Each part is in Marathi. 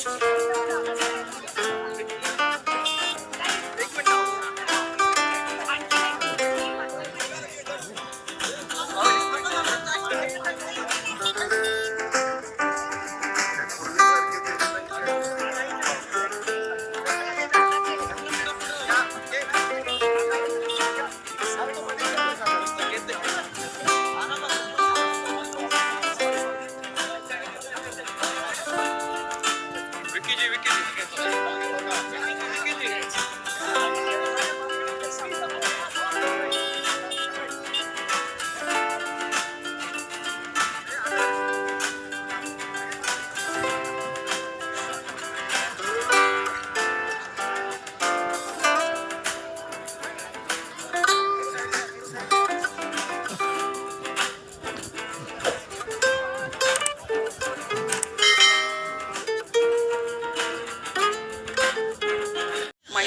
吃。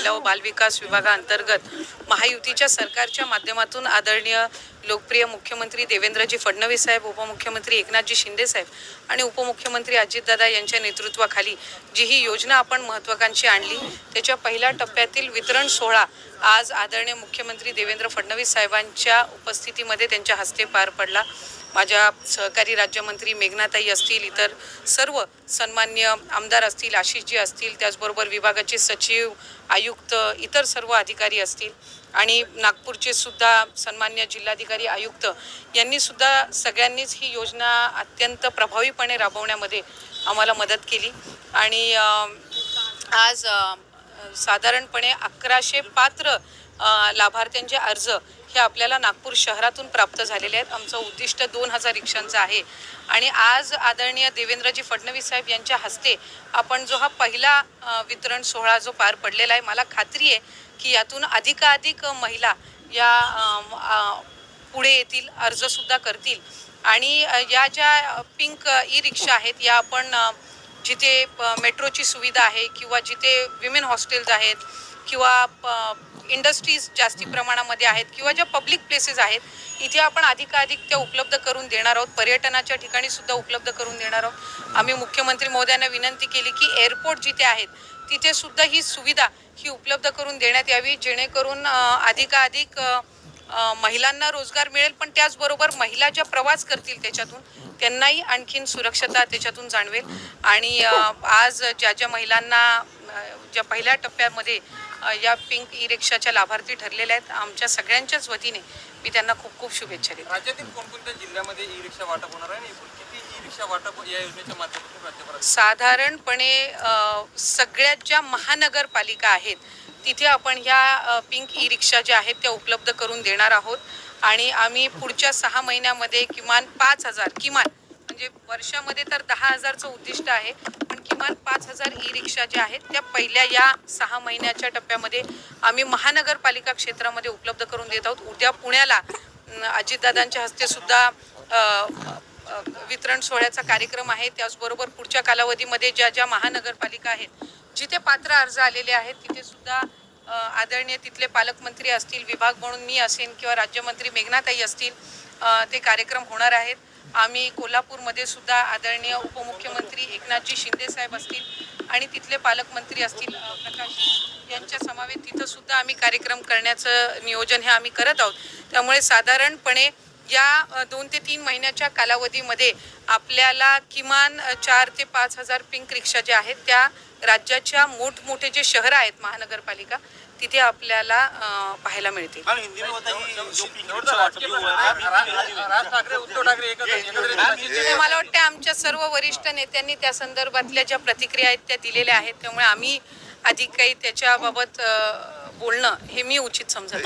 महिला व बालविकास विभागाअंतर्गत महायुतीच्या सरकारच्या माध्यमातून आदरणीय लोकप्रिय मुख्यमंत्री देवेंद्रजी फडणवीस साहेब उपमुख्यमंत्री एकनाथजी शिंदे साहेब आणि उपमुख्यमंत्री अजितदादा यांच्या नेतृत्वाखाली जी ही योजना आपण महत्त्वाकांक्षी आणली त्याच्या पहिल्या टप्प्यातील वितरण सोहळा आज आदरणीय मुख्यमंत्री देवेंद्र फडणवीस साहेबांच्या उपस्थितीमध्ये त्यांच्या हस्ते पार पडला. माझ्या सहकारी राज्यमंत्री मेघनाताई असतील इतर सर्व सन्मान्य आमदार असतील आशिषजी असतील त्याचबरोबर विभागाचे सचिव आयुक्त इतर सर्व अधिकारी असतील. आणि नागपूरचे सुद्धा सन्मान्य जिल्हाधिकारी आयुक्त यांनी सुद्धा सगळ्यांनीच ही योजना अत्यंत प्रभावीपणे राबवण्यामध्ये आम्हाला मदत केली. आणि आज साधारणपणे अकराशे पात्र लाभार्थ्यांचे अर्ज हे आपल्याला नागपूर शहरातून प्राप्त झालेले आहेत. आमचं उद्दिष्ट दोन हजार रिक्षांचं आहे. आणि आज आदरणीय देवेंद्रजी फडणवीस साहेब यांच्या हस्ते आपण जो हा पहिला वितरण सोहळा जो पार पडलेला आहे मला खात्री आहे की यातून अधिकाधिक महिला या पुढे येतील अर्जसुद्धा करतील. आणि या ज्या पिंक ई रिक्षा आहेत या आपण जिथे प- मेट्रोची सुविधा आहे किंवा जिथे विमेन हॉस्टेल्स आहेत किंवा इंडस्ट्रीज जास्ती प्रमाणामध्ये आहेत किंवा ज्या पब्लिक प्लेसेस आहेत इथे आपण अधिकाधिक त्या उपलब्ध करून देणार आहोत. पर्यटनाच्या ठिकाणी सुद्धा उपलब्ध करून देणार आहोत. आम्ही मुख्यमंत्री महोदयांना विनंती केली की एअरपोर्ट जिथे आहेत तिथे सुद्धा ही सुविधा ही उपलब्ध करून देण्यात यावी जेणेकरून अधिकाधिक महिलांना रोजगार मिळेल पण त्याचबरोबर महिला ज्या प्रवास करतील त्याच्यातून त्यांनाही आणखीन सुरक्षता त्याच्यातून जाणवेल. आणि आज ज्या ज्या महिलांना ज्या पहिल्या टप्प्यामध्ये या पिंक ई रिक्षाच्या लाभार्थी ठरलेल्या आहेत. आमच्या सगळ्यांच्याच वतीने मी त्यांना खूप खूप शुभेच्छा देते. राज्यातील कोणकोणत्या जिल्ह्यामध्ये ई रिक्षा वाटप होणार आहे आणि एकूण किती ई रिक्षा वाटप या योजनेच्या माध्यमातून राज्यभरात साधारणपणे सगळ्यात ज्या महानगरपालिका आहेत तिथे आपण ह्या पिंक ई रिक्षा ज्या आहेत त्या उपलब्ध करून देणार आहोत. आणि आम्ही पुढच्या सहा महिन्यामध्ये किमान पाच हजार किमान म्हणजे वर्षामध्ये तर दहा हजारचं उद्दिष्ट आहे पण किमान पाच हजार ई रिक्षा ज्या आहेत त्या पहिल्या या सहा महिन्याच्या टप्प्यामध्ये आम्ही महानगरपालिका क्षेत्रामध्ये उपलब्ध करून देत आहोत. उद्या पुण्याला अजितदादांच्या हस्ते सुद्धा वितरण सोहळ्याचा कार्यक्रम आहे. त्याचबरोबर पुढच्या कालावधीमध्ये ज्या ज्या महानगरपालिका आहेत जिथे पात्र अर्ज आलेले आहेत तिथे सुद्धा आदरणीय तिथले पालकमंत्री असतील विभाग म्हणून मी असेन किंवा राज्यमंत्री मेघनाताई असतील ते कार्यक्रम होणार आहेत. आम्ही कोल्हापूरमध्ये सुद्धा आदरणीय उपमुख्यमंत्री एकनाथजी शिंदे साहेब असतील आणि तिथले पालकमंत्री असतील प्रकाश यांच्या समावेत तिथं सुद्धा आम्ही कार्यक्रम करण्याचं नियोजन हे आम्ही करत आहोत. त्यामुळे साधारणपणे या दोन ते तीन महिन्याच्या कालावधीमध्ये आपल्याला किमान चार ते पाच हजार पिंक रिक्षा ज्या आहेत त्या राज्याच्या मोठमोठे जे शहरं आहेत महानगरपालिका तिथे आपल्याला पाहायला मिळतील. मैम हिंदी में बताइए जो पिंक एवढं रिक्शा वाटप राजकीय जो हुआ है रा- राज ठाकरे उद्धव ठाकरे एकत्र एकत्रित आणि मला वाटतं आमच्या सर्व वरिष्ठ नेत्यांनी त्या संदर्भातल्या ज्या प्रतिक्रिया आहेत त्या दिलेल्या आहेत. त्यामुळे आम्ही अधिक काही त्याच्याबाबत बोलणं हे मी उचित समजत